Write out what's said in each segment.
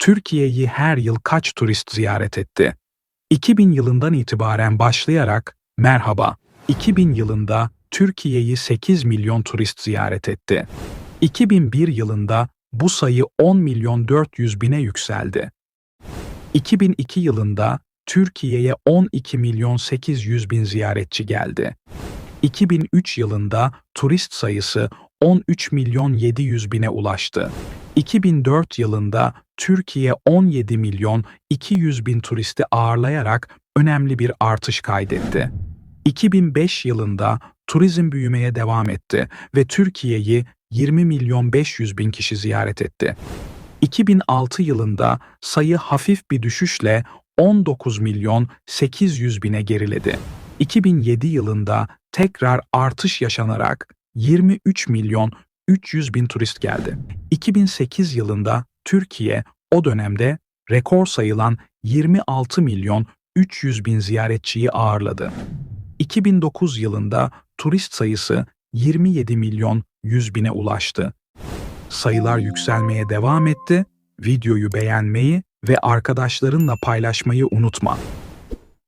Türkiye'yi her yıl kaç turist ziyaret etti? 2000 yılından itibaren başlayarak merhaba 2000 yılında Türkiye'yi 8 milyon turist ziyaret etti. 2001 yılında bu sayı 10 milyon 400 bine yükseldi. 2002 yılında Türkiye'ye 12 milyon 800 bin ziyaretçi geldi. 2003 yılında turist sayısı 13 milyon 700 bine ulaştı. 2004 yılında Türkiye 17 milyon 200 bin turisti ağırlayarak önemli bir artış kaydetti. 2005 yılında turizm büyümeye devam etti ve Türkiye'yi 20 milyon 500 bin kişi ziyaret etti. 2006 yılında sayı hafif bir düşüşle 19 milyon 800 bine geriledi. 2007 yılında tekrar artış yaşanarak 23 milyon 300 bin turist geldi. 2008 yılında Türkiye o dönemde rekor sayılan 26 milyon 300 bin ziyaretçiyi ağırladı. 2009 yılında turist sayısı 27 milyon 100 bine ulaştı. Sayılar yükselmeye devam etti. Videoyu beğenmeyi ve arkadaşlarınla paylaşmayı unutma.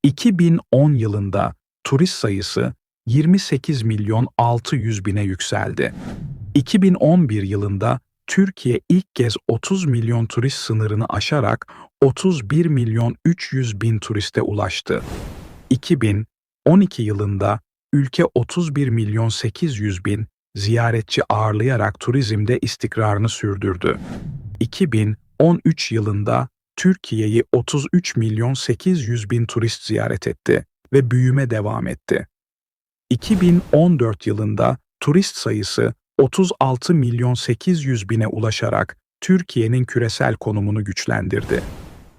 2010 yılında turist sayısı 28 milyon 600 bine yükseldi. 2011 yılında Türkiye ilk kez 30 milyon turist sınırını aşarak 31 milyon 300 bin turiste ulaştı. 2012 yılında ülke 31 milyon 800 bin ziyaretçi ağırlayarak turizmde istikrarını sürdürdü. 2013 yılında Türkiye'yi 33 milyon 800 bin turist ziyaret etti ve büyüme devam etti. 2014 yılında turist sayısı 36 milyon 800 bine ulaşarak Türkiye'nin küresel konumunu güçlendirdi.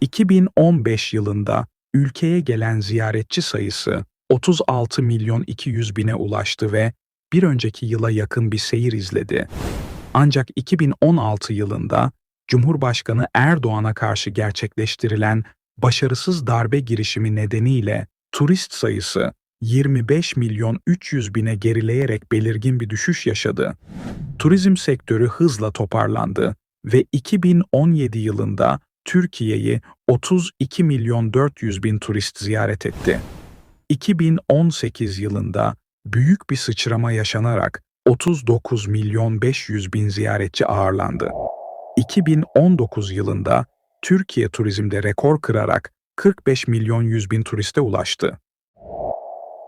2015 yılında ülkeye gelen ziyaretçi sayısı 36 milyon 200 bine ulaştı ve bir önceki yıla yakın bir seyir izledi. Ancak 2016 yılında Cumhurbaşkanı Erdoğan'a karşı gerçekleştirilen başarısız darbe girişimi nedeniyle turist sayısı 25 milyon 300 bine gerileyerek belirgin bir düşüş yaşadı. Turizm sektörü hızla toparlandı ve 2017 yılında Türkiye'yi 32 milyon 400 bin turist ziyaret etti. 2018 yılında büyük bir sıçrama yaşanarak 39 milyon 500 bin ziyaretçi ağırlandı. 2019 yılında Türkiye turizmde rekor kırarak 45 milyon 100 bin turiste ulaştı.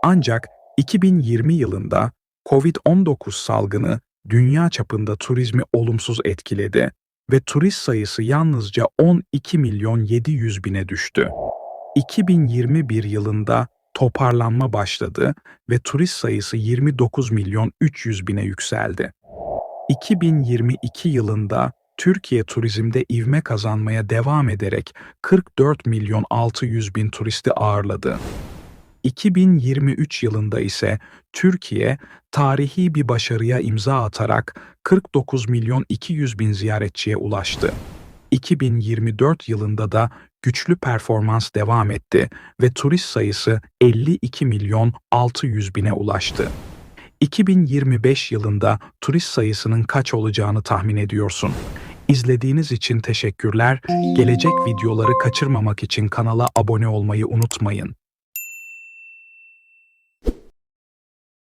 Ancak 2020 yılında COVID-19 salgını dünya çapında turizmi olumsuz etkiledi ve turist sayısı yalnızca 12 milyon 700 bine düştü. 2021 yılında toparlanma başladı ve turist sayısı 29 milyon 300 bine yükseldi. 2022 yılında Türkiye turizmde ivme kazanmaya devam ederek 44 milyon 600 bin turisti ağırladı. 2023 yılında ise Türkiye tarihi bir başarıya imza atarak 49 milyon 200 bin ziyaretçiye ulaştı. 2024 yılında da güçlü performans devam etti ve turist sayısı 52 milyon 600 bine ulaştı. 2025 yılında turist sayısının kaç olacağını tahmin ediyorsun. İzlediğiniz için teşekkürler. Gelecek videoları kaçırmamak için kanala abone olmayı unutmayın.